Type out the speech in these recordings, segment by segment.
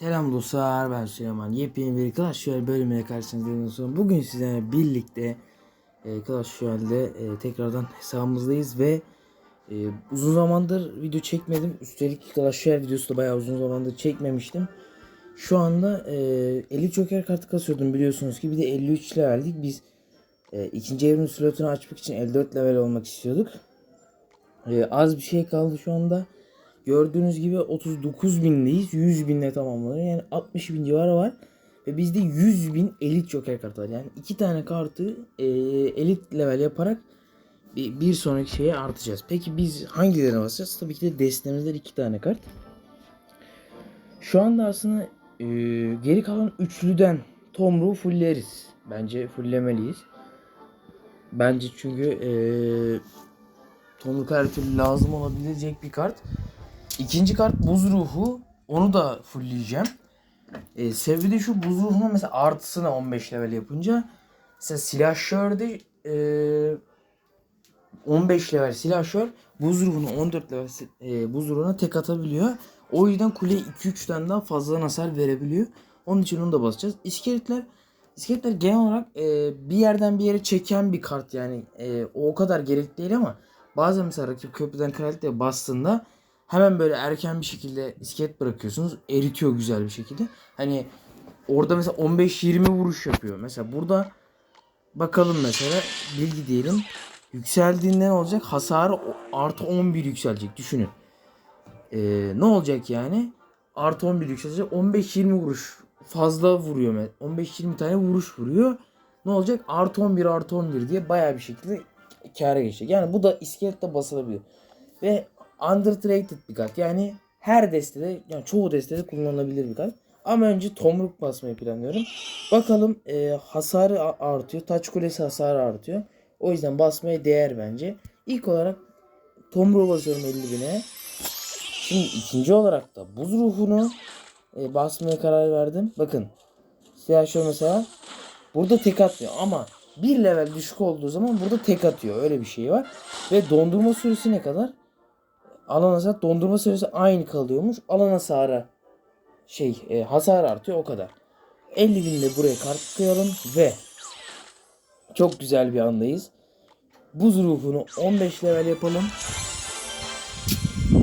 Selam dostlar ben Süleyman. Yepyeni bir Clash Royale bölümüne karşınızdayım dostlarım. Bugün sizlerle birlikte e, Clash Royale'de e, tekrardan hesabımızdayız ve e, uzun zamandır video çekmedim. Üstelik Clash Royale videosu da bayağı uzun zamandır çekmemiştim. Şu anda e, 50 Joker kartı kasıyordum biliyorsunuz ki bir de 53 leveldik. Biz e, ikinci evrim slotunu açmak için 54 level olmak istiyorduk. E, az bir şey kaldı şu anda. Gördüğünüz gibi 39 bindeyiz. 100 binle tamamlanıyor. Yani 60 bin civarı var. Ve bizde 100 bin elit joker kartı var. Yani iki tane kartı e, elit level yaparak bir, bir sonraki şeye artacağız. Peki biz hangilerine basacağız? Tabii ki de destemizde iki tane kart. Şu anda aslında e, geri kalan üçlüden Tomruğu fulleriz. Bence fulllemeliyiz. Bence çünkü e, Tomruk her lazım olabilecek bir kart. İkinci kart buz ruhu. Onu da fullleyeceğim. Ee, sebebi de şu buz ruhunun mesela artısını 15 level yapınca mesela silahşörde e, 15 level silahşör buz ruhunu 14 level e, buz ruhuna tek atabiliyor. O yüzden kule 2-3'ten daha fazla hasar verebiliyor. Onun için onu da basacağız. İskeletler İskeletler genel olarak e, bir yerden bir yere çeken bir kart yani e, o o kadar gerekli değil ama bazen mesela rakip köprüden kraliçeye bastığında hemen böyle erken bir şekilde iskelet bırakıyorsunuz. Eritiyor güzel bir şekilde. Hani orada mesela 15-20 vuruş yapıyor. Mesela burada bakalım mesela bilgi diyelim. Yükseldiğinde ne olacak? Hasarı artı 11 yükselecek. Düşünün. Ee, ne olacak yani? Artı 11 yükselecek. 15-20 vuruş fazla vuruyor. me- 15-20 tane vuruş vuruyor. Ne olacak? Artı 11 artı 11 diye bayağı bir şekilde kâra geçecek. Yani bu da iskelette basılabiliyor. Ve underrated bir kart. Yani her destede yani çoğu destede kullanılabilir bir kart. Ama önce tomruk basmayı planlıyorum. Bakalım e, hasarı artıyor. Taç kulesi hasarı artıyor. O yüzden basmaya değer bence. İlk olarak tomruğu basıyorum 50 bine. Şimdi ikinci olarak da buz ruhunu e, basmaya karar verdim. Bakın. Silahşör mesela burada tek atmıyor ama bir level düşük olduğu zaman burada tek atıyor. Öyle bir şey var. Ve dondurma süresi ne kadar? Alan hasar dondurma süresi aynı kalıyormuş. Alan hasarı şey e, hasar artıyor o kadar. 50 bin de buraya kart koyalım ve çok güzel bir andayız. Buz ruhunu 15 level yapalım.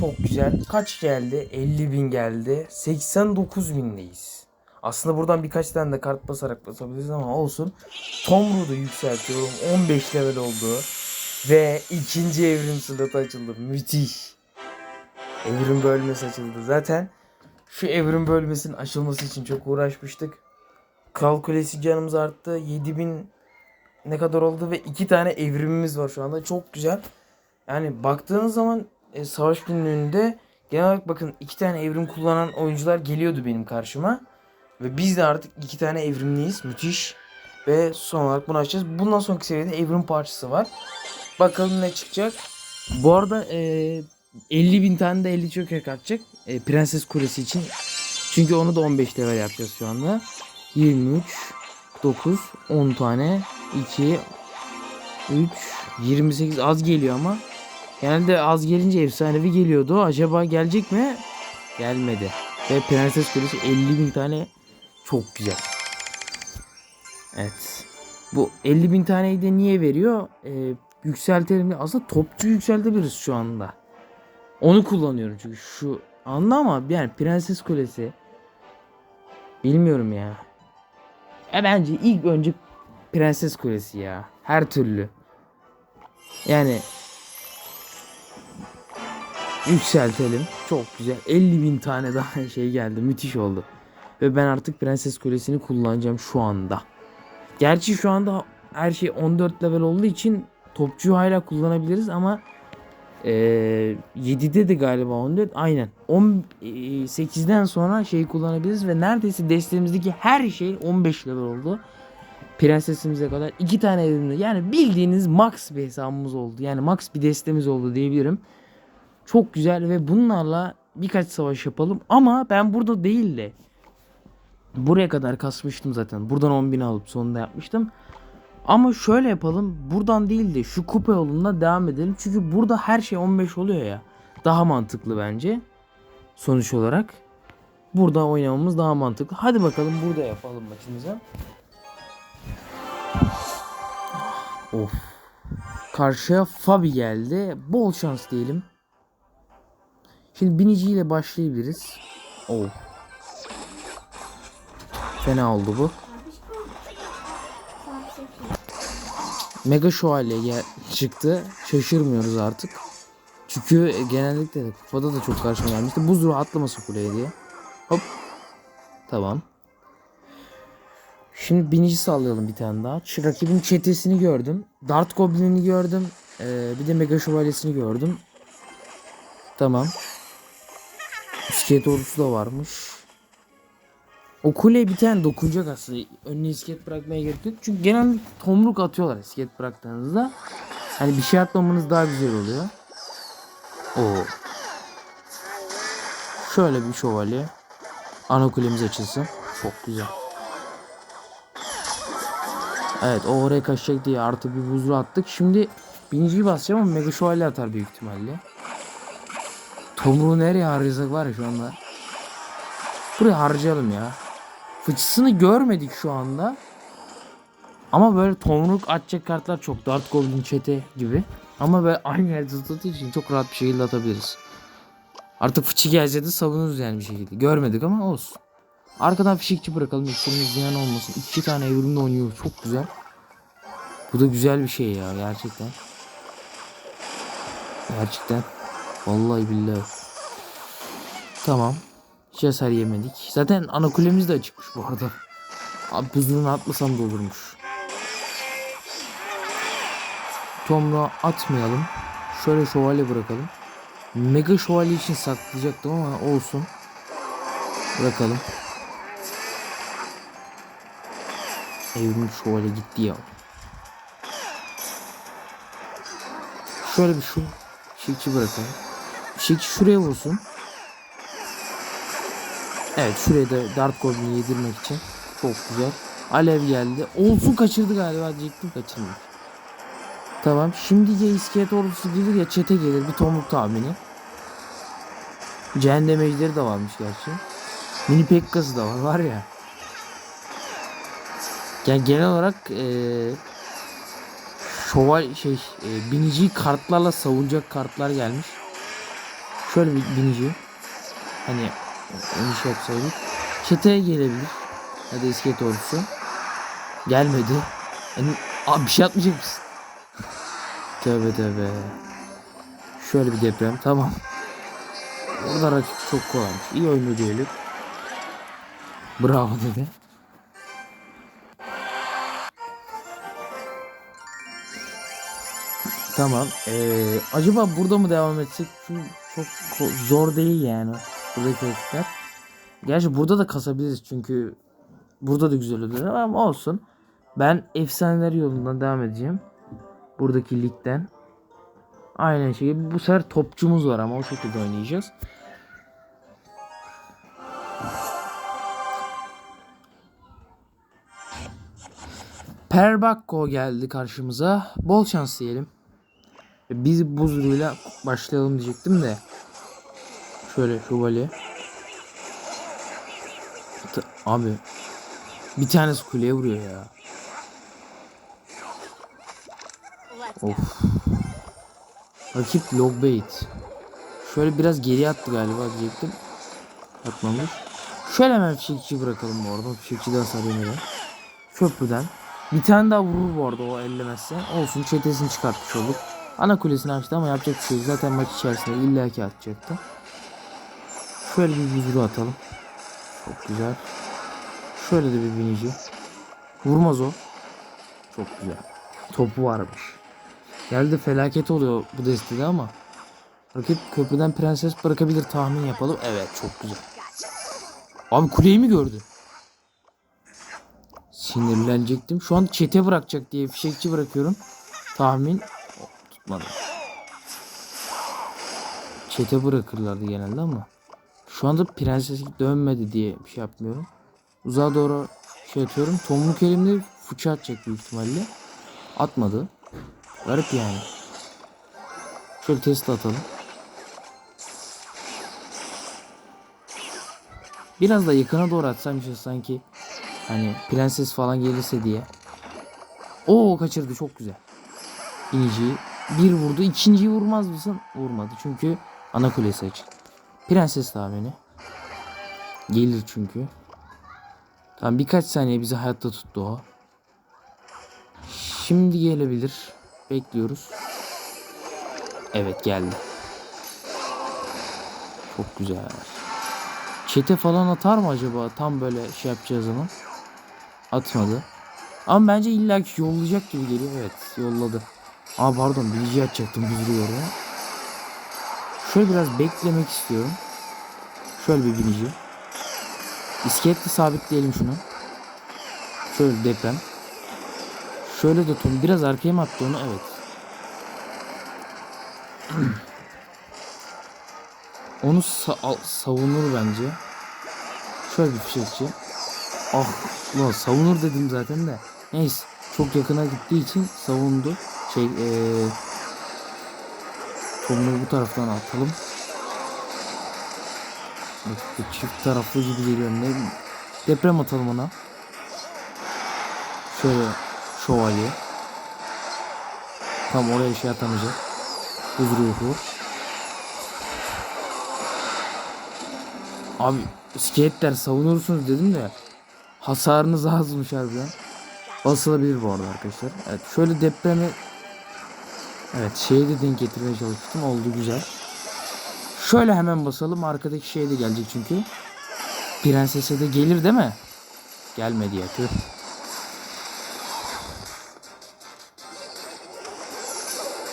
Çok güzel. Kaç geldi? 50 bin geldi. 89 bindeyiz. Aslında buradan birkaç tane de kart basarak basabiliriz ama olsun. Tomruğu da yükseltiyorum. 15 level oldu. Ve ikinci evrim slotu açıldı. Müthiş. Evrim bölmesi açıldı. Zaten şu evrim bölmesinin açılması için çok uğraşmıştık. Kral Kulesi canımız arttı. 7000 ne kadar oldu ve iki tane evrimimiz var şu anda. Çok güzel. Yani baktığınız zaman e, savaş günlüğünde genel olarak bakın iki tane evrim kullanan oyuncular geliyordu benim karşıma. Ve biz de artık iki tane evrimliyiz. Müthiş. Ve son olarak bunu açacağız. Bundan sonraki seviyede evrim parçası var. Bakalım ne çıkacak. Bu arada e, 50 bin tane de 50 çöker katacak. E, Prenses Kulesi için. Çünkü onu da 15 level yapacağız şu anda. 23, 9, 10 tane, 2, 3, 28 az geliyor ama. Genelde az gelince efsanevi geliyordu. Acaba gelecek mi? Gelmedi. Ve Prenses Kulesi 50 bin tane çok güzel. Evet. Bu 50 bin taneyi de niye veriyor? Ee, yükseltelim. Aslında topçu yükseltebiliriz şu anda. Onu kullanıyorum çünkü şu anda ama yani Prenses Kulesi bilmiyorum ya. E bence ilk önce Prenses Kulesi ya. Her türlü. Yani yükseltelim. Çok güzel. 50 bin tane daha şey geldi. Müthiş oldu. Ve ben artık Prenses Kulesi'ni kullanacağım şu anda. Gerçi şu anda her şey 14 level olduğu için topçuyu hala kullanabiliriz ama eee 7'de de galiba 14 aynen 18'den sonra şeyi kullanabiliriz ve neredeyse destemizdeki her şey 15 level oldu. Prensesimize kadar iki tane evimde yani bildiğiniz max bir hesabımız oldu. Yani max bir destemiz oldu diyebilirim. Çok güzel ve bunlarla birkaç savaş yapalım ama ben burada değil de buraya kadar kasmıştım zaten. Buradan 10.000 alıp sonunda yapmıştım. Ama şöyle yapalım. Buradan değil de şu kupa yolunda devam edelim. Çünkü burada her şey 15 oluyor ya. Daha mantıklı bence. Sonuç olarak. burada oynamamız daha mantıklı. Hadi bakalım burada yapalım maçımızı. Of. Karşıya Fabi geldi. Bol şans diyelim. Şimdi biniciyle başlayabiliriz. Oh. Fena oldu bu. Mega Şövalye çıktı. Şaşırmıyoruz artık. Çünkü genellikle de kupada da çok karşıma gelmişti. Buzru atlaması kuleye diye. Hop. Tamam. Şimdi binici sallayalım bir tane daha. Şu rakibin çetesini gördüm. Dart Goblin'ini gördüm. Ee, bir de Mega Şövalyesini gördüm. Tamam. İskelet ordusu da varmış. O kuleye bir tane dokunacak aslında. Önüne iskelet bırakmaya gerek yok. Çünkü genelde tomruk atıyorlar iskelet bıraktığınızda. Hani bir şey atmamanız daha güzel oluyor. Oo. Şöyle bir şövalye. Ana kulemiz açılsın. Çok güzel. Evet o oraya kaçacak diye artı bir buzlu attık. Şimdi birinciyi basacağım ama mega şövalye atar büyük ihtimalle. Tomruğu nereye harcasak var ya şu anda. Buraya harcayalım ya. Fıçısını görmedik şu anda. Ama böyle tomruk atacak kartlar çok. Dart Goblin çete gibi. Ama böyle aynı yerde tuttuğu için çok rahat bir şekilde atabiliriz. Artık fıçı gelse de savunuruz yani bir şekilde. Görmedik ama olsun. Arkadan fişekçi bırakalım. İkisinin ziyan olmasın. İki tane evrimde oynuyor. Çok güzel. Bu da güzel bir şey ya gerçekten. Gerçekten. Vallahi billahi. Tamam. Hiç hasar yemedik. Zaten ana kulemiz de açıkmış bu arada. Abi buzluğunu atmasam da olurmuş. Tomra atmayalım. Şöyle şövalye bırakalım. Mega şövalye için saklayacaktım ama olsun. Bırakalım. Evrim şövalye gitti ya. Şöyle bir şu şekçi bırakalım. Şekçi şuraya vursun. Evet şuraya da Dart Goblin'i yedirmek için. Çok güzel. Alev geldi. Olsun kaçırdı galiba diyecektim kaçırmış. Tamam. Şimdi ya iskelet ordusu gelir ya çete gelir. Bir tomruk tahmini. Cehennem ejderi de varmış gerçi. Mini Pekka'sı da var var ya. Yani genel olarak eee şoval şey e, biniciyi kartlarla savunacak kartlar gelmiş. Şöyle bir binici. Hani onu şey yapsaydık. Çeteye gelebilir. Hadi iskelet ordusu. Gelmedi. Yani, abi bir şey atmayacak mısın? tövbe tövbe. Şöyle bir deprem. Tamam. Orada rakip çok kolaymış. İyi oyunu diyelim. Bravo dedi. Tamam. Ee, acaba burada mı devam etsek? Çünkü çok zor değil yani. Buradaki rakipler. Gerçi burada da kasabiliriz çünkü burada da güzel olur ama olsun. Ben efsaneler yolundan devam edeceğim. Buradaki ligden. Aynen şey. Bu sefer topçumuz var ama o şekilde oynayacağız. Perbakko geldi karşımıza. Bol şans diyelim. Biz buzluyla başlayalım diyecektim de. Şöyle şövalye. T- Abi. Bir tanesi kuleye vuruyor ya. Of. Rakip Logbait. Şöyle biraz geri attı galiba diyecektim. Atmamış. Şöyle hemen fişekçi bırakalım bu arada. Fişekçi hasar yemeden. Köprüden. Bir tane daha vurur bu arada o ellemezse. Olsun çetesini çıkartmış olduk. Ana kulesini açtı ama yapacak bir şey. Zaten maç içerisinde illaki atacaktı. Şöyle bir vücudu atalım. Çok güzel. Şöyle de bir binici. Vurmaz o. Çok güzel. Topu varmış. Geldi felaket oluyor bu destede ama. Rakip köprüden prenses bırakabilir tahmin yapalım. Evet çok güzel. Abi kuleyi mi gördü? Sinirlenecektim. Şu an çete bırakacak diye fişekçi bırakıyorum. Tahmin Oh, tutmadı. Çete bırakırlardı genelde ama. Şu anda prenses dönmedi diye bir şey yapmıyorum. Uzağa doğru şey atıyorum. Tomruk elimde fıça atacak büyük ihtimalle. Atmadı. Garip yani. Şöyle test atalım. Biraz da yakına doğru atsam işte sanki hani prenses falan gelirse diye. Oo kaçırdı çok güzel. İniciyi bir vurdu. ikinciyi vurmaz mısın? Vurmadı çünkü ana kulesi açık. Prenses tahmini. Gelir çünkü. Tamam birkaç saniye bizi hayatta tuttu o. Şimdi gelebilir. Bekliyoruz. Evet geldi. Çok güzel. Çete falan atar mı acaba? Tam böyle şey yapacağı zaman. Atmadı. Ama bence illaki yollayacak gibi geliyor. Evet yolladı. Aa pardon bilgi açacaktım düzülüyor oraya. Şöyle biraz beklemek istiyorum. Şöyle bir binici. İskeletle sabitleyelim şunu. Şöyle deprem. Şöyle de Tom biraz arkaya mı attı onu? Evet. Onu sa- savunur bence. Şöyle bir fişekçi. Ah ulan savunur dedim zaten de. Neyse çok yakına gittiği için savundu. Şey eee Tom'u bu taraftan atalım. Bu çift taraflı gibi geliyor. Ne deprem atalım ona. Şöyle şövalye. Tam oraya şey atamayacak. Buz ruhu. Abi iskeletler savunursunuz dedim de hasarınız azmış harbiden. Basılabilir bu arada arkadaşlar. Evet şöyle depremi Evet şeyi de denk getirmeye çalıştım. Oldu güzel. Şöyle hemen basalım. Arkadaki şey de gelecek çünkü. Prensese de gelir değil mi? Gelmedi ya. Tüh.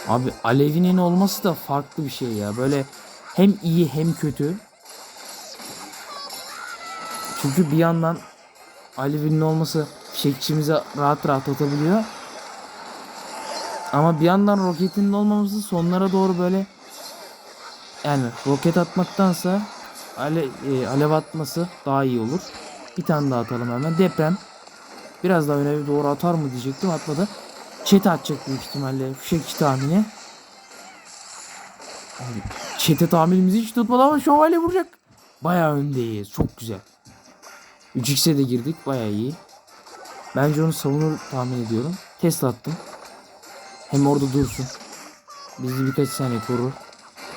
Abi alevinin olması da farklı bir şey ya. Böyle hem iyi hem kötü. Çünkü bir yandan alevinin olması fişekçimize rahat rahat atabiliyor. Ama bir yandan roketinin olmaması sonlara doğru böyle yani roket atmaktansa ale, e, alev atması daha iyi olur. Bir tane daha atalım hemen. Deprem. Biraz daha öne doğru atar mı diyecektim atmadı. Çete atacak büyük ihtimalle. Fişekçi tahmini. Çete tahminimizi hiç tutmadı ama şövalye vuracak. Bayağı öndeyiz. Çok güzel. 3x'e de girdik. Bayağı iyi. Bence onu savunur tahmin ediyorum. Test attım. Hem orada dursun. Bizi birkaç saniye korur.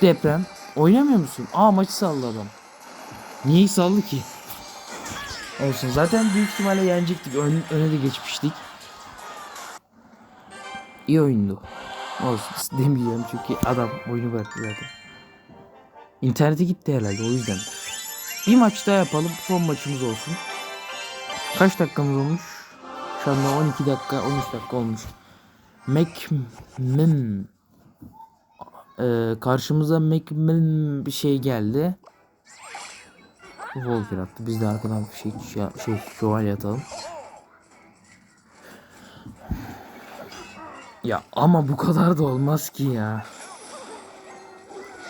Deprem. Oynamıyor musun? Aa maçı salladı adam. Niye saldı ki? Olsun. Zaten büyük ihtimalle yenecektik. Ön, öne de geçmiştik. İyi oyundu. Olsun demeyeceğim çünkü adam oyunu bıraktı zaten. İnternete gitti herhalde o yüzden. Bir maç daha yapalım. Son maçımız olsun. Kaç dakikamız olmuş? Şu anda 12 dakika 13 dakika olmuş. McMim ee, karşımıza McMim bir şey geldi. Volker attı. Biz de arkadan bir şey, şey, şey şövalye atalım. Ya ama bu kadar da olmaz ki ya.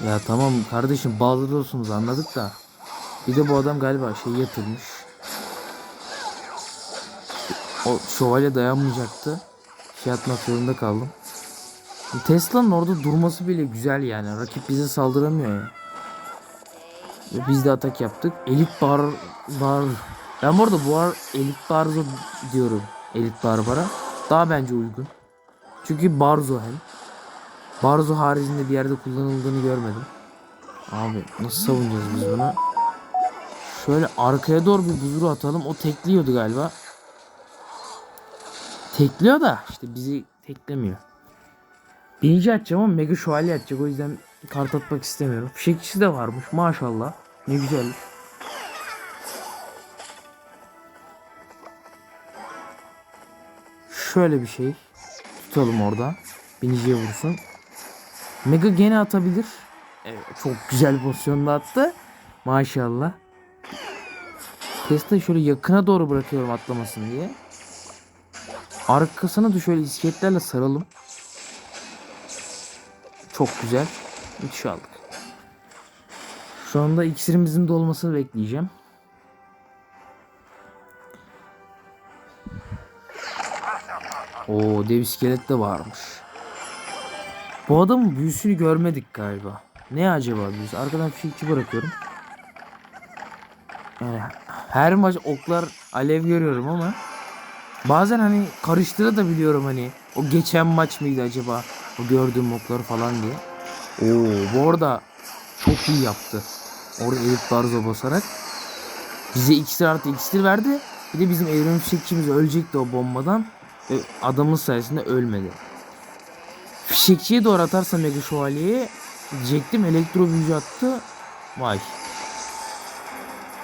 Ya tamam kardeşim bağlıyorsunuz anladık da. Bir de bu adam galiba şey yatırmış. O şövalye dayanmayacaktı. Şey zorunda kaldım. Tesla'nın orada durması bile güzel yani. Rakip bize saldıramıyor ya. Biz de atak yaptık. Elit bar bar. Ben bu arada bu ar elit barzo diyorum. Elit barbara. Daha bence uygun. Çünkü barzo hem. Barzo haricinde bir yerde kullanıldığını görmedim. Abi nasıl savunacağız biz bunu? Şöyle arkaya doğru bir buzuru atalım. O tekliyordu galiba. Tekliyor da işte bizi teklemiyor. Birinci atacağım ama mega şövalye atacak o yüzden kart atmak istemiyorum. Fişekçisi de varmış maşallah. Ne güzel. Şöyle bir şey. Tutalım orada. Biniciye vursun. Mega gene atabilir. Evet, çok güzel pozisyonda attı. Maşallah. Tesla'yı şöyle yakına doğru bırakıyorum atlamasın diye. Arkasına da şöyle iskeletlerle saralım. Çok güzel. Müthiş aldık. Şu anda iksirimizin dolmasını bekleyeceğim. Oo dev iskelet de varmış. Bu adamın büyüsünü görmedik galiba. Ne acaba büyüsü? Arkadan fişekçi bırakıyorum. Yani her maç oklar alev görüyorum ama bazen hani karıştıra da biliyorum hani o geçen maç mıydı acaba o gördüğüm okları falan diye. Oo bu arada çok iyi yaptı. Orada Elif Barzo basarak bize iksir artı iksir verdi. Bir de bizim evrim fişekçimiz ölecekti o bombadan. Ve adamın sayesinde ölmedi. Fişekçiye doğru atarsa Mega Şövalye'ye diyecektim elektro büyücü attı. Vay.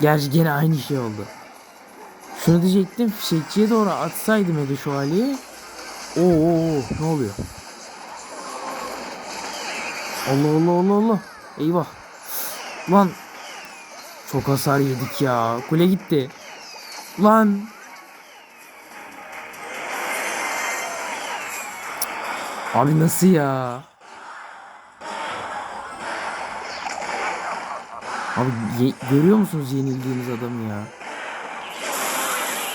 Gerçi gene aynı şey oldu. Şunu diyecektim fişekçiye doğru atsaydı Mega Şövalye'ye. Oo, oo, ne oluyor? Allah Allah Allah Allah. Eyvah. Lan. Çok hasar yedik ya. Kule gitti. Lan. Abi nasıl ya? Abi görüyor musunuz yenildiğimiz adamı ya?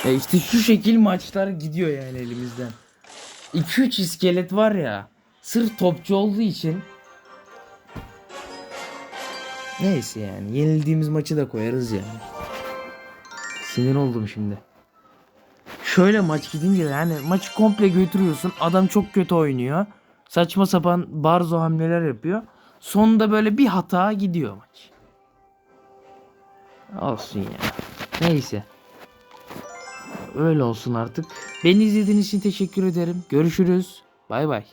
Ya işte şu şekil maçlar gidiyor yani elimizden. 2-3 iskelet var ya. Sırf topçu olduğu için. Neyse yani. Yenildiğimiz maçı da koyarız yani. Sinir oldum şimdi. Şöyle maç gidince yani maçı komple götürüyorsun. Adam çok kötü oynuyor. Saçma sapan barzo hamleler yapıyor. Sonunda böyle bir hata gidiyor maç. Olsun ya. Neyse. Öyle olsun artık. Beni izlediğiniz için teşekkür ederim. Görüşürüz. Bay bay.